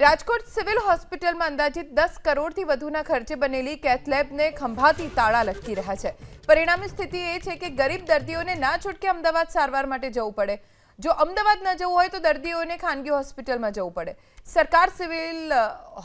Rajkot civil હોસ્પિટલમાં અંદાજિત દસ કરોડથી વધુના ખર્ચે બનેલી કેથલેબને ખંભાતી તાળા લટકી રહ્યા છે. પરિણામી સ્થિતિ એ છે કે ગરીબ દર્દીઓને ના છૂટકે અમદાવાદ સારવાર માટે જવું પડે. જો અમદાવાદ ન જવું હોય તો દર્દીઓને ખાનગી હોસ્પિટલમાં જવું પડે. સરકાર સિવિલ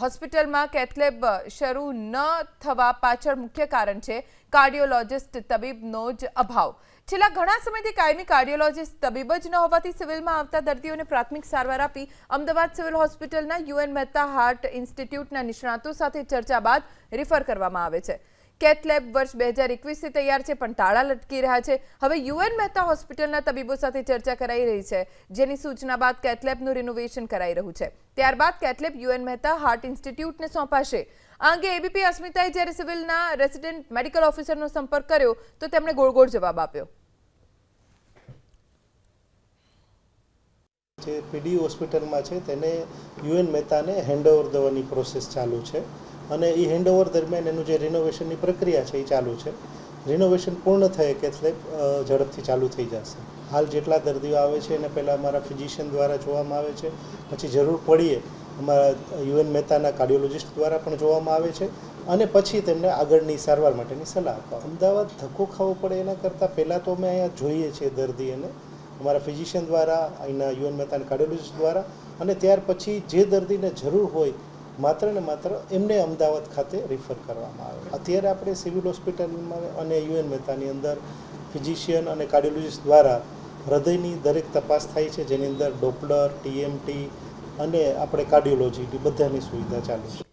હોસ્પિટલમાં કેથલેબ શરૂ ન થવા પાછળ મુખ્ય કારણ છે કાર્ડિયોલોજિસ્ટ તબીબનો જ અભાવ. છેલ્લા ઘણા સમયથી કાયમી કાર્ડિયોલોજિસ્ટ તબીબ જ ન હોવાથી સિવિલમાં આવતા દર્દીઓને પ્રાથમિક સારવાર આપી અમદાવાદ સિવિલ હોસ્પિટલના યુએન મહેતા હાર્ટ ઇન્સ્ટિટ્યૂટના નિષ્ણાતો સાથે ચર્ચા બાદ રિફર કરવામાં આવે છે. કેથ લેબ વર્ષ બે હજાર એકવીસથી તૈયાર છે, પણ તાળા લટકી રહ્યા છે. હવે યુએન મહેતા હોસ્પિટલના તબીબો સાથે ચર્ચા કરાઈ રહી છે, જેની સૂચના બાદ કેથલેબનું રિનોવેશન કરાઈ રહ્યું છે. ત્યારબાદ cath lab UN Mehta heart ઇન્સ્ટિટ્યૂટને સોંપાશે. આ અંગે એબીપી અસ્મિતાએ જ્યારે સિવિલના રેસિડેન્ટ મેડિકલ ઓફિસરનો સંપર્ક કર્યો, તો તેમણે ગોળ ગોળ જવાબ આપ્યો. જે પીડી હોસ્પિટલમાં છે, તેને યુએન મહેતાને હેન્ડઓવર દેવાની પ્રોસેસ ચાલુ છે. અને એ હેન્ડઓવર દરમિયાન એનું જે રિનોવેશનની પ્રક્રિયા છે એ ચાલુ છે. રિનોવેશન પૂર્ણ થયે એટલે ઝડપથી ચાલુ થઈ જશે. હાલ જેટલા દર્દીઓ આવે છે, એને પહેલાં અમારા ફિઝિશિયન દ્વારા જોવામાં આવે છે. પછી જરૂર પડીએ, અમારા યુએન મહેતાના કાર્ડિયોલોજિસ્ટ દ્વારા પણ જોવામાં આવે છે. અને પછી તેમને આગળની સારવાર માટેની સલાહ આપવા. અમદાવાદ ધક્કો ખાવો પડે એના કરતાં પહેલાં તો અમે અહીંયા જોઈએ છીએ દર્દીને. અમારા ફિઝિશિયન દ્વારા, અહીંના યુએન મહેતાના કાર્ડિયોલોજિસ્ટ દ્વારા. અને ત્યાર પછી જે દર્દીને જરૂર હોય માત્ર ને માત્ર એમને અમદાવાદ ખાતે રિફર કરવામાં આવે. અત્યારે આપણે સિવિલ હોસ્પિટલમાં અને યુએન મહેતાની અંદર ફિઝિશિયન અને કાર્ડિયોલોજિસ્ટ દ્વારા હૃદયની દરેક તપાસ થાય છે, જેની અંદર ડોપલર ટીએમટી અને આપણે કાર્ડિયોલોજી, બધાની સુવિધા ચાલુ છે.